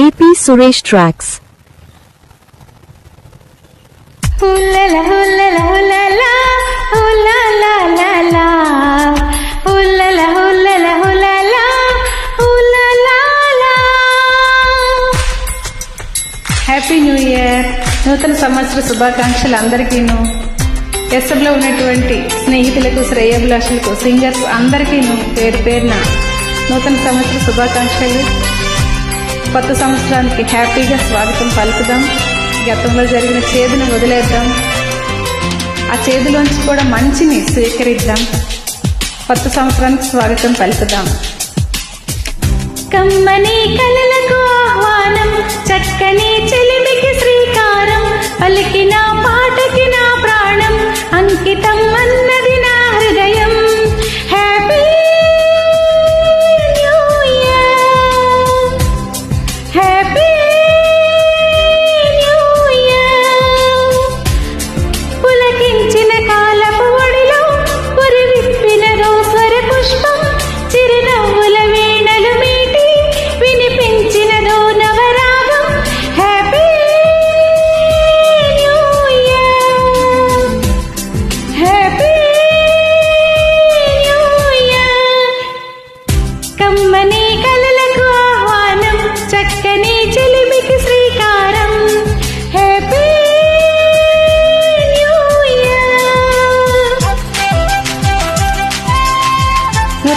AP Suresh tracks happy new year నూతన సంవత్సర శుభాకాంక్షలు అందరికీను. ఎస్ఎఫ్లో ఉన్నటువంటి స్నేహితులకు శ్రేయభిలాషులకు సింగర్స్ అందరికీను పేరు పేరున నూతన సంవత్సర శుభాకాంక్షలు. కొత్త సంవత్సరానికి హ్యాపీగా స్వాగతం పలుకుదాం. గతంలో జరిగిన చేదును వదిలేద్దాం. ఆ చేదులోంచి కూడా మంచిని స్వీకరిద్దాం. కొత్త సంవత్సరానికి స్వాగతం పలుకుదాం. కమ్మని కలలకు ఆహ్వానం చక్కని చెలిమికి శ్రీకారం పలికి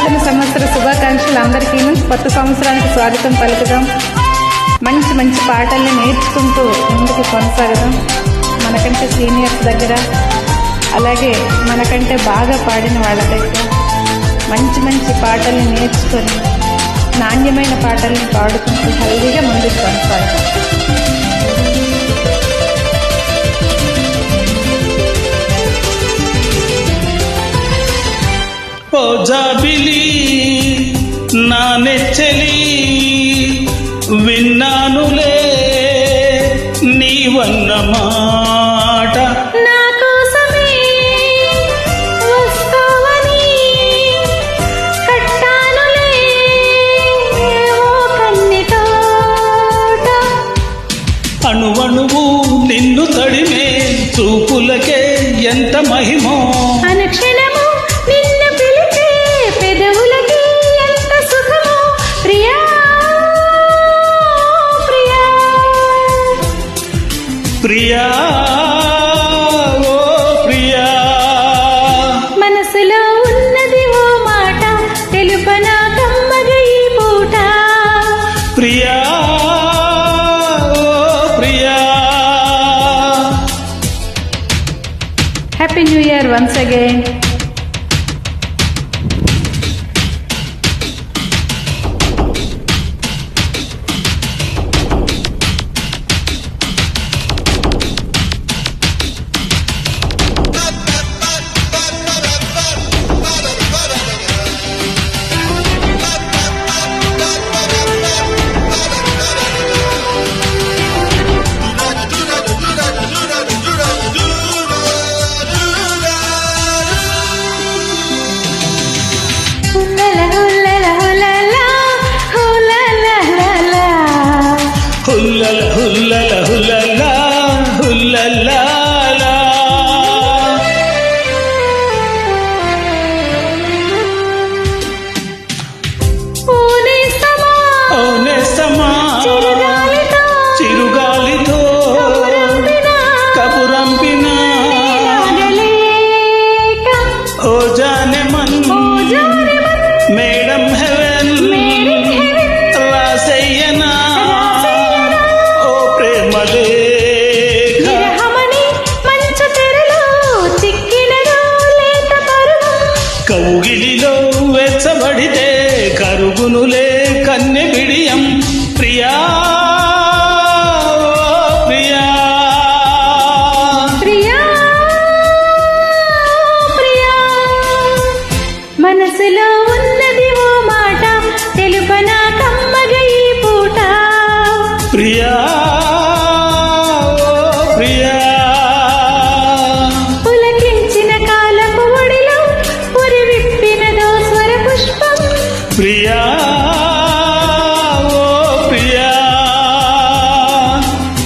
నూతన సంవత్సర శుభాకాంక్షలు అందరికీ. కొత్త సంవత్సరానికి స్వాగతం పలుకుదాం. మంచి మంచి పాటల్ని నేర్చుకుంటూ ముందుకు కొనసాగదాం. మనకంటే సీనియర్స్ దగ్గర అలాగే మనకంటే బాగా పాడిన వాళ్ళ దగ్గర మంచి మంచి పాటల్ని నేర్చుకొని నాణ్యమైన పాటల్ని పాడుకుంటూ హెల్దీగా ముందుకు కొనసాగదాం. జాబిలి నా నెచ్చలి విన్నానులే నీవన్న మాట. అణువణువు నిన్ను తడిమే చూపులకే ఎంత మహిమో. అనుక్షణము న్యూ ఇయర్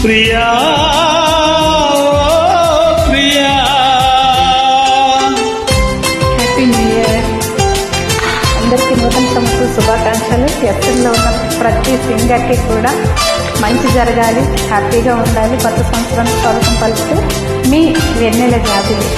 ప్రియా ప్రియా. హ్యాపీ న్యూ ఇయర్ అందరికీ నూతన సంవత్సర శుభాకాంక్షలు. ఎస్ఎంలో ఉన్న ప్రతి సింగర్కి కూడా మంచి జరగాలి హ్యాపీగా ఉండాలి కొత్త సంవత్సరానికి స్వాగతం పలుకుతూ మీ వెన్నెల జాబిలి